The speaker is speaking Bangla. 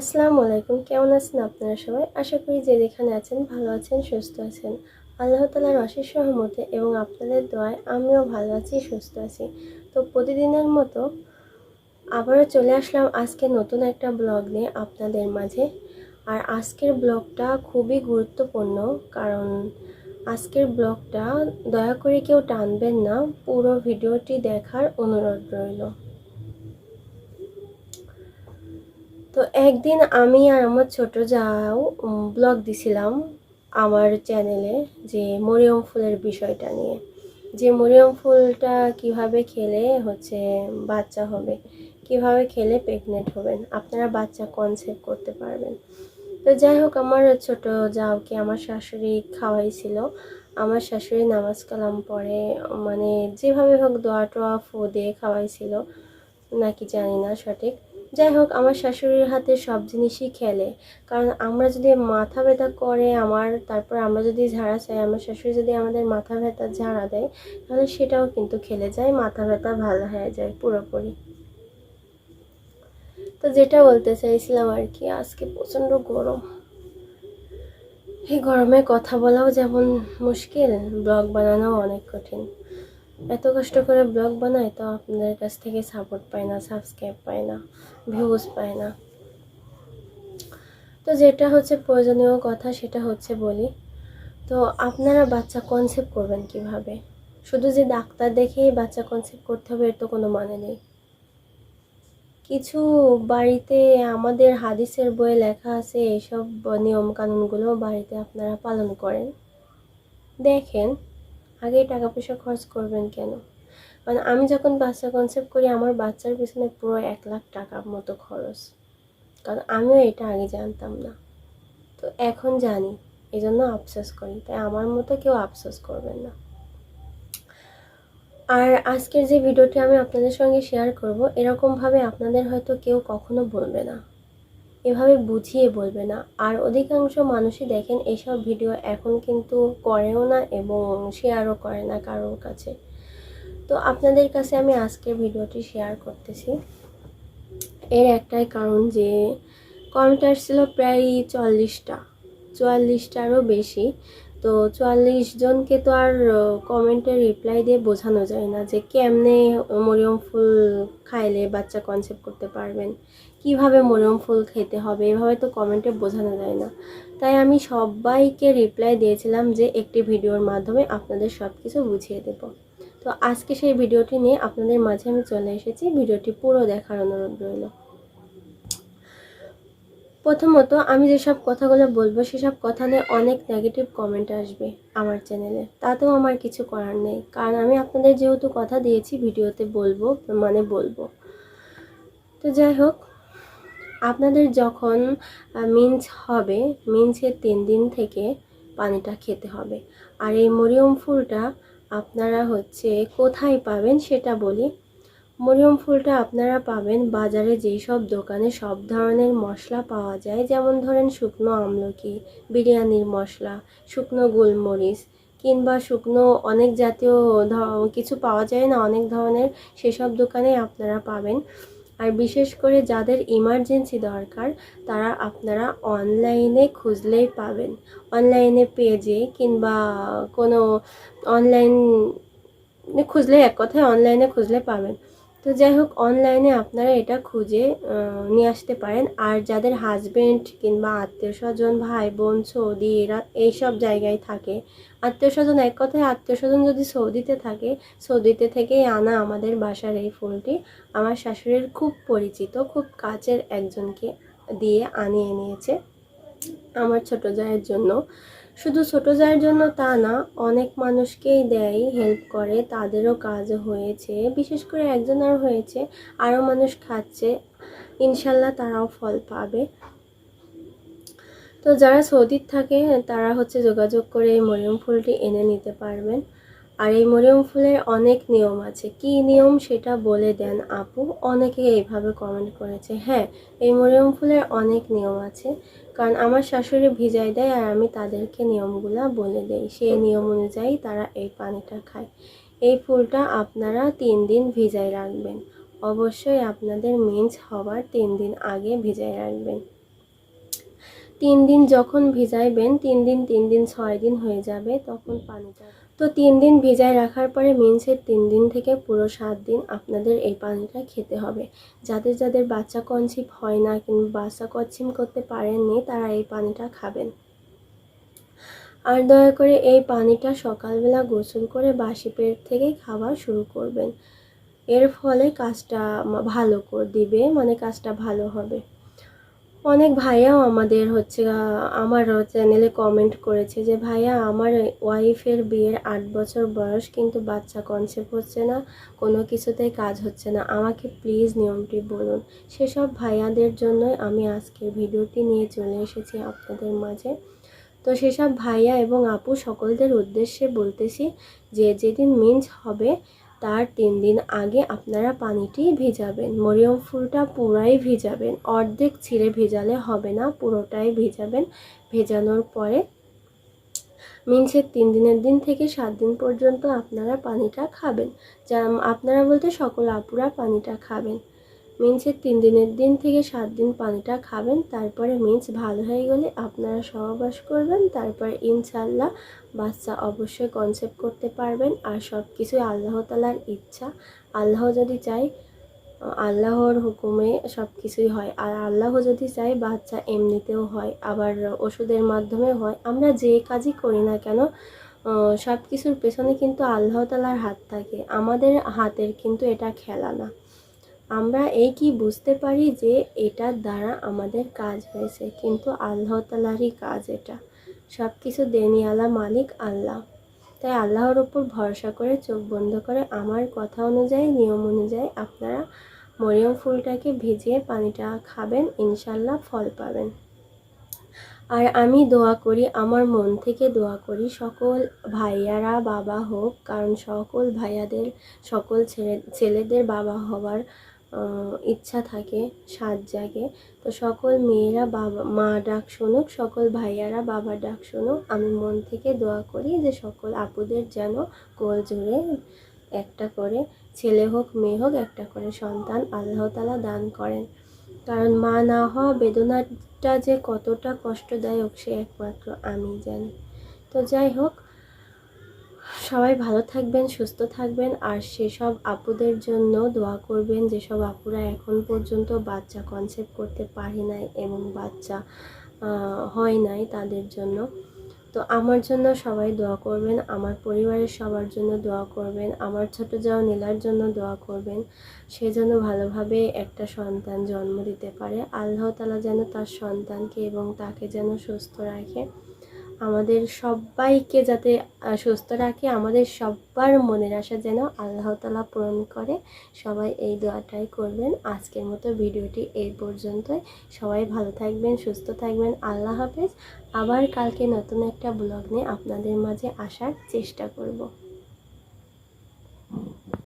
আসসালামু আলাইকুম। কেমন আছেন আপনারা সবাই? আশা করি যে যেখানে আছেন ভালো আছেন, সুস্থ আছেন। আল্লাহ তালার অশেষ সহমতে এবং আপনাদের দোয়ায় আমিও ভালো আছি, সুস্থ আছি। তো প্রতিদিনের মতো আবারও চলে আসলাম আজকে নতুন একটা ব্লগ নিয়ে আপনাদের মাঝে। আর আজকের ব্লগটা খুবই গুরুত্বপূর্ণ কারণ আজকের ব্লগটা দয়া করে কেউ টানবেন না। পুরো ভিডিওটি দেখার অনুরোধ রইল। তো একদিন আমি আর আমার ছোট যাও ব্লগ দিছিলাম আমার চ্যানেলে যে মরিয়ম ফুলের বিষয়টা নিয়ে। যে মরিয়ম ফুলটা কীভাবে খেলে হচ্ছে বাচ্চা হবে, কীভাবে খেলে প্রেগনেন্ট হবেন, আপনারা বাচ্চা কনসেপ্ট করতে পারবেন। তো যাই হোক, আমার ছোট যাওকে আমার শাশুড়ি খাওয়াইছিল। আমার শাশুড়ি নামাজ কালাম পরে মানে যেভাবে হোক দোয়া টোয়া ফু দিয়ে খাওয়াইছিল, নাকি জানি না সঠিক। যাই হোক, আমার শাশুড়ির হাতে সব জিনিসই খেলে। কারণ আমরা যদি মাথা ব্যথা করে আমার, তারপর আমরা যদি ঝাড়া চাই, আমার শাশুড়ি যদি আমাদের মাথা ব্যথা ঝাড়া দেয়, তাহলে সেটাও কিন্তু খেলে যায়, মাথা ব্যথা ভালো হয়ে যায় পুরোপুরি। তো যেটা বলতে চাইছিলাম আর কি, আজকে প্রচণ্ড গরম। এই গরমে কথা বলাও যেমন মুশকিল, ব্লগ বানানোও অনেক কঠিন। এত কষ্ট করে ব্লগ বানাই তো আপনাদের কাছ থেকে সাপোর্ট পাই না সাবস্ক্রাইব পাই না ভিউজ পাই না। তো যেটা হচ্ছে প্রয়োজনীয় কথা সেটা হচ্ছে বলি, তো আপনারা বাচ্চা কনসেপ্ট করবেন কীভাবে? শুধু যে ডাক্তার দেখেই বাচ্চা কনসেপ্ট করতে হবে এর তো কোনো মানে নেই। কিছু বাড়িতে আমাদের হাদিসের বইয়ে লেখা আছে, এইসব নিয়মকানুনগুলো বাড়িতে আপনারা পালন করেন। দেখেন আগেই টাকা পয়সা খরচ করবেন কেন? মানে আমি যখন বাচ্চা কনসেপ্ট করি, আমার বাচ্চার পিছনে পুরো এক লাখ টাকার মতো খরচ। কারণ আমিও এটা আগে জানতাম না। তো এখন জানি এই জন্য আফসোস করি। তাই আমার মতো কেউ আফসোস করবেন না। আর আজকের যে ভিডিওটি আমি আপনাদের সঙ্গে শেয়ার করব, এরকমভাবে আপনাদের হয়তো কেউ কখনো বলবে না। এভাবে বুঝিয়ে বলবে না। আর অধিকাংশ মানুষই দেখেন, এসব ভিডিও এখন কিন্তু করেও না এবং শেয়ারও করে না কারোর কাছে। তো আপনাদের কাছে আমি আজকের ভিডিওটি শেয়ার করতেছি। এর একটাই কারণ যে কমেন্ট আসছিল প্রায় চল্লিশটা। চুয়াল্লিশটারও বেশি। তো চুয়াল্লিশ জনকে তো আর কমেন্টে রিপ্লাই দিয়ে বোঝানো যায় না যে কেমনে মরিয়ম ফুল খাইলে বাচ্চা কনসেপ্ট করতে পারবেন। কীভাবে মরিয়ম ফুল খেতে হবে, এভাবে তো কমেন্টে বোঝানো যায় না। তাই আমি সবাইকে রিপ্লাই দিয়েছিলাম যে একটি ভিডিওর মাধ্যমে আপনাদের সব কিছু বুঝিয়ে দেব। তো আজকে সেই ভিডিওটি নিয়ে আপনাদের মাঝে আমি চলে এসেছি। ভিডিওটি পুরো দেখার অনুরোধ রইল। প্রথমত, আমি যেসব কথাগুলো বলব, সেসব কথা নিয়ে অনেক নেগেটিভ কমেন্ট আসবে আমার চ্যানেলে তাতেও আমার কিছু করার নেই। কারণ আমি আপনাদের যেহেতু কথা দিয়েছি, ভিডিওতে বলব মানে বলব। তো যাই হোক, আপনাদের যখন মিন্স হবে মিন্সের তিন দিন থেকে পানিটা খেতে হবে। আর এই মরিয়ম ফুলটা আপনারা হচ্ছে কোথায় পাবেন সেটা বলি। মরিয়ম ফুলটা আপনারা পাবেন বাজারে যেই সব দোকানে সব ধরনের মশলা পাওয়া যায়। যেমন ধরেন শুকনো আমলকি, বিরিয়ানির মশলা, শুকনো গোলমরিচ কিংবা শুকনো অনেক জাতীয় কিছু পাওয়া যায় না, অনেক ধরনের সেসব দোকানে আপনারা পাবেন। আর বিশেষ করে যাদের ইমার্জেন্সি দরকার, তারা আপনারা অনলাইনে খুঁজলেই পাবেন। অনলাইনে পেজে কিংবা কোনো অনলাইন খুঁজলে, এক কথায় অনলাইনে খুঁজলে পাবেন। তো যাই হোক অনলাইনে আপনারা এটা খুঁজে নিয়ে আসতে পারেন। আর যাদের হাজবেন্ড কিংবা আত্মীয় স্বজন ভাই বোন সৌদি, এরা এইসব জায়গায় থাকে। আত্মীয় স্বজন এক কথায় আত্মীয় স্বজন যদি সৌদিতে থাকে, সৌদিতে থেকেই আনা আমাদের বাসার এই ফুলটি। আমার শাশুড়ির খুব পরিচিত, খুব কাছের একজনকে দিয়ে আনিয়ে নিয়েছে। আমার ছোট জায়ের জন্য। শুধু ছোট যার জন্য তা না, অনেক মানুষকেই দেয় হেল্প করে, তাদেরও কাজ হয়েছে, বিশেষ করে একজন আর হয়েছে আরও মানুষ খাচ্ছে, ইনশাল্লাহ তারাও ফল পাবে। তো যারা সৌদির থাকে, তারা হচ্ছে যোগাযোগ করে এই মরিয়ম ফুলটি এনে নিতে পারবেন। আর এই মরিয়ম ফুলের অনেক নিয়ম আছে। কি নিয়ম সেটা বলে দেন আপু। অনেকে এইভাবে কমেন্ট করেছে হ্যাঁ এই মরিয়ম ফুলের অনেক নিয়ম আছে। কারণ আমার শাশুড়ি ভিজাই দেয় আর আমি তাদেরকে নিয়মগুলো বলে দেই। সেই নিয়ম অনুযায়ী তারা এই পানিটা খায়। এই ফুলটা আপনারা তিন দিন ভিজাই রাখবেন। অবশ্যই আপনাদের মিন্স হওয়ার তিন দিন আগে ভিজাই রাখবেন। তিন দিন যখন ভিজাইবেন, তিন দিন তিন দিন, ছয় দিন হয়ে যাবে, তখন পানিটা তো তিন দিন ভিজায় রাখার পরে মিনসের তিন দিন থেকে পুরো সাত দিন আপনাদের এই পানিটা খেতে হবে। যাদের যাদের বাচ্চা কনসিভ হয় না কিংবা বাচ্চা কনসিভ করতে পারেননি, তারা এই পানিটা খাবেন। আর দয়া করে এই পানিটা সকালবেলা গোসল করে বাসি পেট থেকেই খাওয়া শুরু করবেন। এর ফলে কাজটা ভালো করে দিবে মানে কাজটা ভালো হবে। অনেক ভাইয়াও আমাদের হচ্ছে আমার চ্যানেলে কমেন্ট করেছে যে, ভাইয়া, আমার ওয়াইফের বিয়ের আট বছর বয়স, কিন্তু বাচ্চা কনসেপ্ট হচ্ছে না, কোনো কিছুতেই কাজ হচ্ছে না। আমাকে প্লিজ নিয়মটি বলুন। সেসব ভাইয়াদের জন্যই আমি আজকের ভিডিওটি নিয়ে চলে এসেছি আপনাদের মাঝে। তো সেসব ভাইয়া এবং আপু সকলদের উদ্দেশ্যে বলতেছি যে, যেদিন মিন্স হবে তার তিন দিন আগে আপনারা পানিটি ভিজাবেন। মরিয়ম ফুলটা পুরাই ভিজাবেন। অর্ধেক ছিঁড়ে ভেজালে হবে না, পুরোটাই ভেজাবেন। ভেজানোর পরে মিনসের তিন দিনের দিন থেকে সাত দিন পর্যন্ত আপনারা পানিটা খাবেন। যা, আপনারা বলতে সকল আপুরা পানিটা খাবেন। মিন্সের তিন দিনের দিন থেকে সাত দিন পানিটা খাবেন, তারপরে মিন্স ভালো হয়ে গেলে আপনারা সহবাস করবেন, তারপর ইনশাল্লাহ বাচ্চা অবশ্যই কনসেপ্ট করতে পারবেন। আর সব কিছুই আল্লাহ তালার ইচ্ছা। আল্লাহ যদি চায়, আল্লাহর হুকুমে সব কিছুই হয়। আর আল্লাহ যদি চাই বাচ্চা এমনিতেও হয়, আবার ওষুধের মাধ্যমে হয়। আমরা যে কাজই করি না কেন সব কিছুর পেছনে কিন্তু আল্লাহ তালার হাত থাকে। আমাদের হাতের কিন্তু এটা খেলা না। আমরা এই কি বুঝতে পারি যে এটার দ্বারা আমাদের কাজ হয়েছে, কিন্তু আল্লাহ তালারই কাজ এটা। সব কিছু দেনিয়ালা মালিক আল্লাহ। তাই আল্লাহর ওপর ভরসা করে, চোখ বন্ধ করে আমার কথা অনুযায়ী, নিয়ম অনুযায়ী আপনারা মরিয়ম ফুলটাকে ভিজিয়ে পানিটা খাবেন ইনশাল্লাহ ফল পাবেন। আর আমি দোয়া করি, আমার মন থেকে দোয়া করি, সকল ভাইয়ারা বাবা হোক, কারণ সকল ভাইয়াদের, সকল ছেলে, ছেলেদের বাবা হওয়ার ইচ্ছা থাকে সাত জাগে। তো সকল মেয়েরা বাবা, মা ডাক শুনুক, সকল ভাইয়ারা বাবা ডাক শুনুক। আমি মন থেকে দোয়া করি যে সকল আপুদের যেন কোল জুড়ে একটা করে, ছেলে হোক, মেয়ে হোক, একটা করে সন্তান আল্লাহ তালা দান করেন। কারণ মা না হওয়া বেদনাটা যে কতটা কষ্টদায়ক, সে একমাত্র আমি জানি। তো যাই হোক সবাই ভালো থাকবেন, সুস্থ থাকবেন, আর সেসব আপুদের জন্য দোয়া করবেন যেসব আপুরা এখন পর্যন্ত বাচ্চা কনসেপ্ট করতে পারে নাই এবং বাচ্চা হয় নাই তাদের জন্য। তো আমার জন্য সবাই দোয়া করবেন, আমার পরিবারের সবার জন্য দোয়া করবেন, আমার ছোট যাও নীলার জন্য দোয়া করবেন, সে যেন ভালোভাবে একটা সন্তান জন্ম দিতে পারে। আল্লাহ তালা যেন তার সন্তানকে এবং তাকে যেন সুস্থ রাখে। আমাদের সবাইকে যাতে সুস্থ রাখে, আমাদের সবার মনের আশা যেন আল্লাহ তালা পূরণ করে। সবাই এই দোয়াটাই করবেন। আজকের মতো ভিডিওটি এই পর্যন্তই। সবাই ভালো থাকবেন, সুস্থ থাকবেন। আল্লাহ হাফেজ। আবার কালকে নতুন একটা ব্লগ নিয়ে আপনাদের মাঝে আসার চেষ্টা করব।